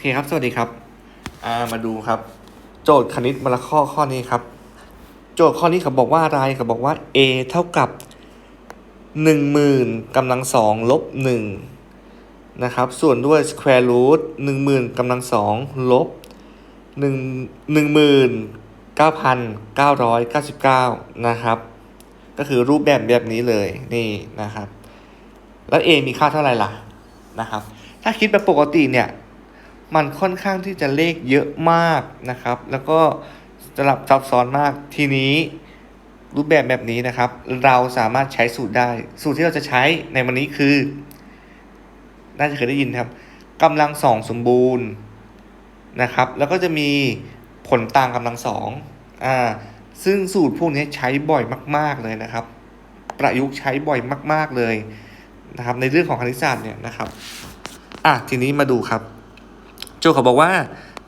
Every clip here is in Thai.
เคครับ สวัสดีครับามาดูครับ โจทย์คณิตมาละข้อข้อนี้ครับ โจทย์ข้อนี้เขาบอกว่าอะไรเขาบอกว่า a เท่ากับหนึ่งหมื่นกำลังสองลบหนึ่งนะครับส่วนด้วย square root หนึ่งหมื่นกำลังสองลบหนึ่งหนึ่งหมื่นเก้าพันเก้าร้อยเก้าสิบเก้านะครับ ก็คือรูปแบบแบบนี้เลยนี่นะครับ แล้ว a มีค่าเท่าไหร่ล่ะนะครับ ถ้าคิดแบบปกติเนี่ย มันค่อนข้างที่จะเลขเยอะมากนะครับ แล้วก็สลับซับซ้อนมากทีนี้รูปแบบแบบนี้นะครับ เราสามารถใช้สูตรได้ สูตรที่เราจะใช้ในวันนี้คือ น่าจะเคยได้ยินครับกำลังสองสมบูรณ์นะครับ แล้วก็จะมีผลต่างกำลังสองอ่าซึ่งสูตรพวกนี้ใช้บ่อยมาก ๆเลยนะครับ ประยุกต์ใช้บ่อยมาก ๆเลยนะครับ ในเรื่องของคณิตศาสตร์เนี่ยนะครับอะทีนี้มาดูครับ โจทย์เขาบอกว่า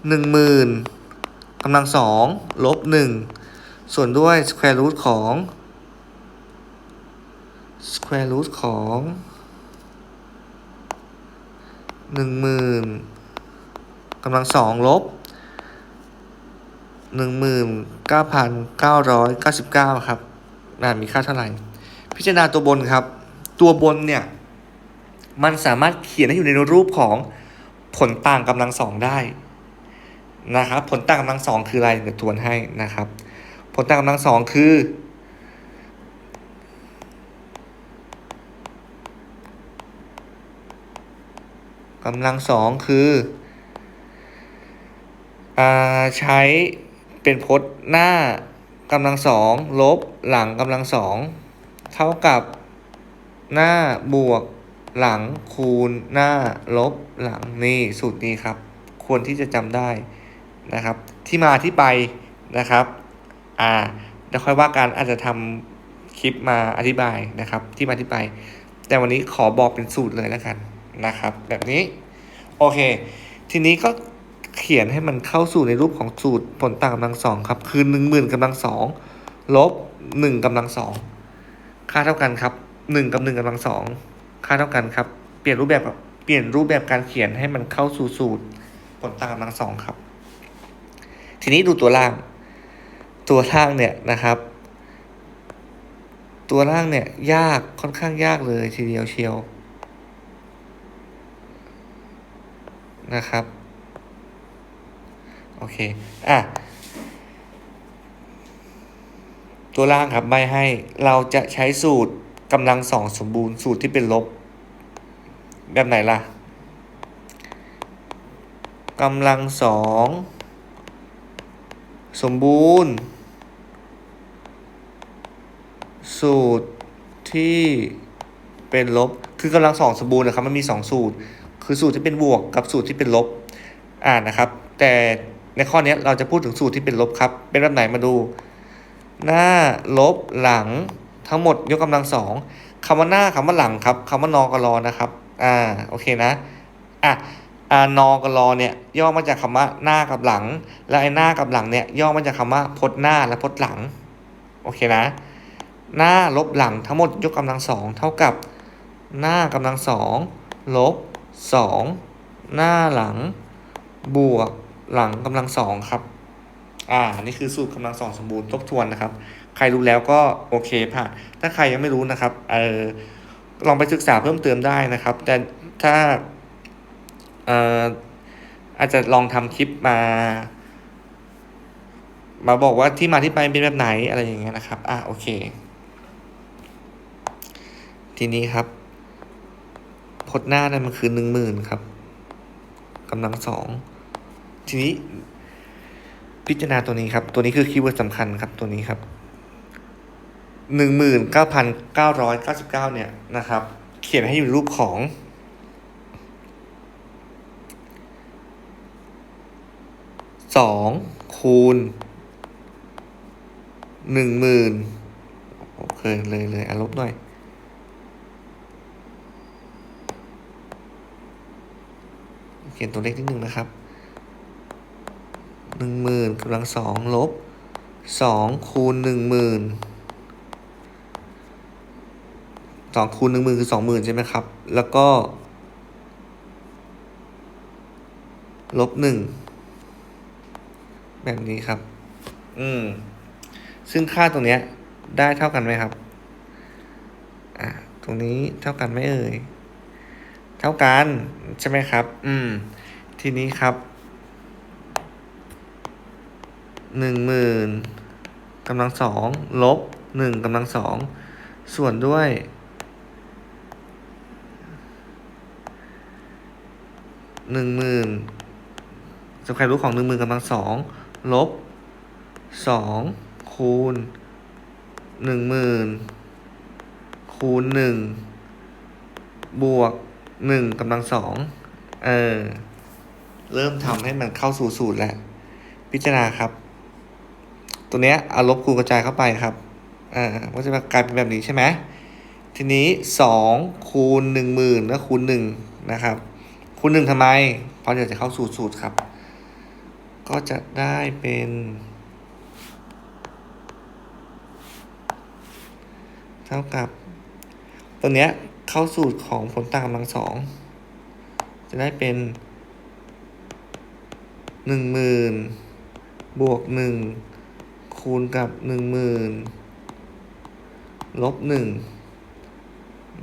หนึ่งหมื่นกำลังสองลบหนึ่งส่วนด้วย square root ของ square root ของหนึ่งหมื่นกำลังสองลบหนึ่งหมื่นเก้าพันเก้าร้อยเก้าสิบเก้าครับน่ามีค่าเท่าไหร่ พิจารณาตัวบนครับ ตัวบนเนี่ย มันสามารถเขียนให้อยู่ในรูปของ ผลต่างกำลังสองได้นะครับผลต่างกำลังสองคืออะไรเดี๋ยวทวนให้นะครับ ผลต่างกำลังสองคือ กำลังสองคืออใช้เป็นพจน์หน้ากำลังสองลบหลังกำลังสองเท่ากับหน้าบวก หลังคูณหน้าลบหลังนี่สูตรนี้ครับ ควรที่จะจำได้นะครับ ที่มาที่ไปนะครับอ่าเดี๋ยวค่อยว่ากันอาจจะทำคลิปมาอธิบายนะครับ ที่มาที่ไป แต่วันนี้ขอบอกเป็นสูตรเลยแล้วกันนะครับ แบบนี้โอเค ทีนี้ก็เขียนให้มันเข้าสู่ในรูปของสูตรผลต่างกำลังสองครับ คือหนึ่งหมื่นกำลังสองลบหนึ่งกำลังสองค่าเท่ากันครับหนึ่งกับหนึ่งกำลังสอง ค่าเท่ากันครับ เปลี่ยนรูปแบบแบบเปลี่ยนรูปแบบการเขียนให้มันเข้าสู่สูตรผลต่างกำลังสองครับ ทีนี้ดูตัวล่าง ตัวล่างเนี่ยนะครับ ตัวล่างเนี่ยยากค่อนข้างยากเลยทีเดียวเชียวนะครับ โอเค อะ ตัวล่างครับไม่ให้ เราจะใช้สูตรกำลังสองสมบูรณ์สูตรที่เป็นลบ แบบไหนล่ะกำลังสองสมบูรณ์ สูตรที่เป็นลบ คือกำลังสองสมบูรณ์นะครับมันมีสองสูตร คือสูตรที่เป็นบวกกับสูตรที่เป็นลบอ่านะครับ แต่ในข้อนี้เราจะพูดถึงสูตรที่เป็นลบครับ เป็นแบบไหนมาดู หน้าลบหลังทั้งหมดยกกำลังสองคำว่าหน้าคำว่าหลังครับคำว่านอกับรอนะครับ อ่าโอเคนะอะอ่านอกับรอเนี่ยย่อมาจากคำว่าหน้ากับหลัง แล้วไอ้หน้ากับหลังเนี่ยย่อมาจากคำว่าพจน์หน้าและพจน์หลังโอเคนะ หน้าลบหลังทั้งหมดยกกำลังสองเท่ากับหน้ากำลังสองลบสองหน้าหลัง บวกหลังกำลังสองครับอ่านี่คือสูตรกำลังสองสมบูรณ์ทบทวนนะครับ ใครรู้แล้วก็โอเคผ่านถ้าใครยังไม่รู้นะครับเออ ลองไปศึกษาเพิ่มเติมได้นะครับ แต่ถ้าเอ่อาจจะลองทำคลิปมา มาบอกว่าที่มาที่ไปเป็นแบบไหนอะไรอย่างเงี้ยนะครับ อะโอเค ทีนี้ครับพจน์หน้านั้นมันคือหนึ่งหมื่นครับกำลังสองทีนี้ พิจารณาตัวนี้ครับ ตัวนี้คือคีย์เวิร์ดสำคัญครับตัวนี้ครับ หนึ่งหมื่นเก้าพันเก้าร้อยเก้าสิบเก้าเนี่ยนะครับ เขียนให้อยู่รูปของ สองคูณหนึ่งหมื่นโอเคเลยเลยอะลบหน่อยเขียนตัวเลขนิดนึงนะครับหนึ่งหมื่นกำลังสองลบสองคูณหนึ่งหมื่น สองคูณหนึ่งหมื่นคือสองหมื่นใช่ไหมครับ แล้วก็ ลบหนึ่งแบบนี้ครับ อืม ซึ่งค่าตรงเนี้ย ได้เท่ากันไหมครับ อะตรงนี้เท่ากันไหมเอ่ย เท่ากัน ใช่ไหมครับ อืม ทีนี้ครับ หนึ่งหมื่นกำลังสอง ลบหนึ่งกำลังสอง ส่วนด้วย หนึ่งหมื่นสแควร์รูทของหนึ่งหมื่นกำลังสองลบสองคูณหนึ่งหมื่นคูณหนึ่งบวกหนึ่งกำลังสองเออ เริ่มทำให้มันเข้าสู่สูตรแล้ว พิจารณาครับ ตัวเนี้ยเอาลบคูณกระจายเข้าไปครับอ่าก็จะกลายเป็นแบบนี้ใช่ไหมทีนี้สองคูณหนึ่งหมื่นก็คูณหนึ่งนะครับ คูณหนึ่งทำไม เพราะเดี๋ยวจะเข้าสูตรสูตรครับ ก็จะได้เป็นเท่ากับตัวเนี้ยเข้าสูตรของผลต่างกำลังสองจะได้เป็นหนึ่งหมื่นบวกหนึ่งคูณกับหนึ่งหมื่นลบหนึ่ง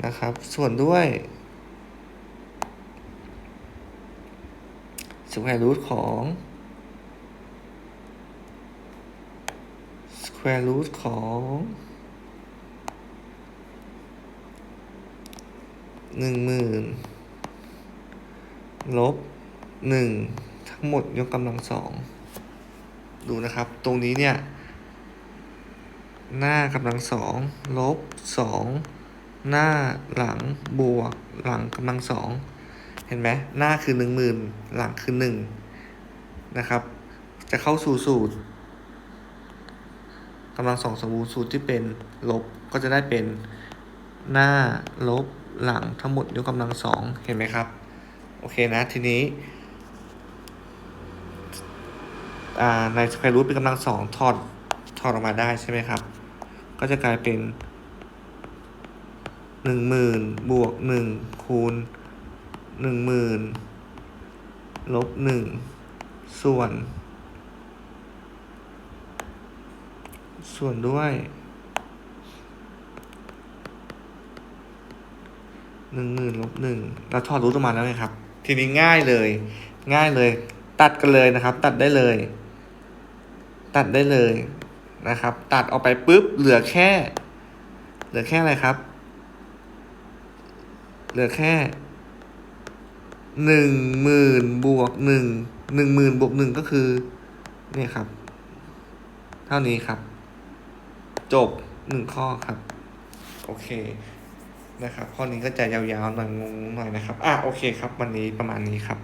นะครับ ส่วนด้วย สแควร์รูทของสแควร์รูทของหนึ่งหมื่นลบหนึ่งทั้งหมดยกกำลังสองดูนะครับ ตรงนี้เนี่ย หน้ากำลังสองลบสองหน้าหลังบวกหลังกำลังสอง เห็นไหมหน้าคือหนึ่งหมื่นหลังคือหนึ่งนะครับ จะเข้าสู่สูตรกำลังสองสมบูรณ์สูตรที่เป็นลบก็จะได้เป็นหน้าลบหลังทั้งหมดยกกำลังสองเห็นไหมครับ โอเคนะทีนี้ในสแควร์รูทเป็นกำลังสองถอดถอดออกมาได้ใช่ไหมครับ ก็จะกลายเป็นหนึ่งหมื่นบวกหนึ่งคูณ หนึ่งหมื่นลบหนึ่งส่วน ส่วนด้วยหนึ่งหมื่นลบหนึ่งเราถอดรูทออกมาแล้วไงครับ ทีนี้ง่ายเลย ง่ายเลย ตัดกันเลยนะครับ ตัดได้เลย ตัดได้เลยนะครับ ตัดออกไปปุ๊บ เหลือแค่ เหลือแค่อะไรครับ เหลือแค่ หนึ่งหมื่นบวกหนึ่งหนึ่งหมื่นบวกหนึ่งก็คือเนี่ยครับ เท่านี้ครับ จบหนึ่งข้อครับ โอเคนะครับ ข้อนี้ก็จะยาวๆหน่อยงงหน่อยนะครับ อะโอเคครับ วันนี้ประมาณนี้ครับ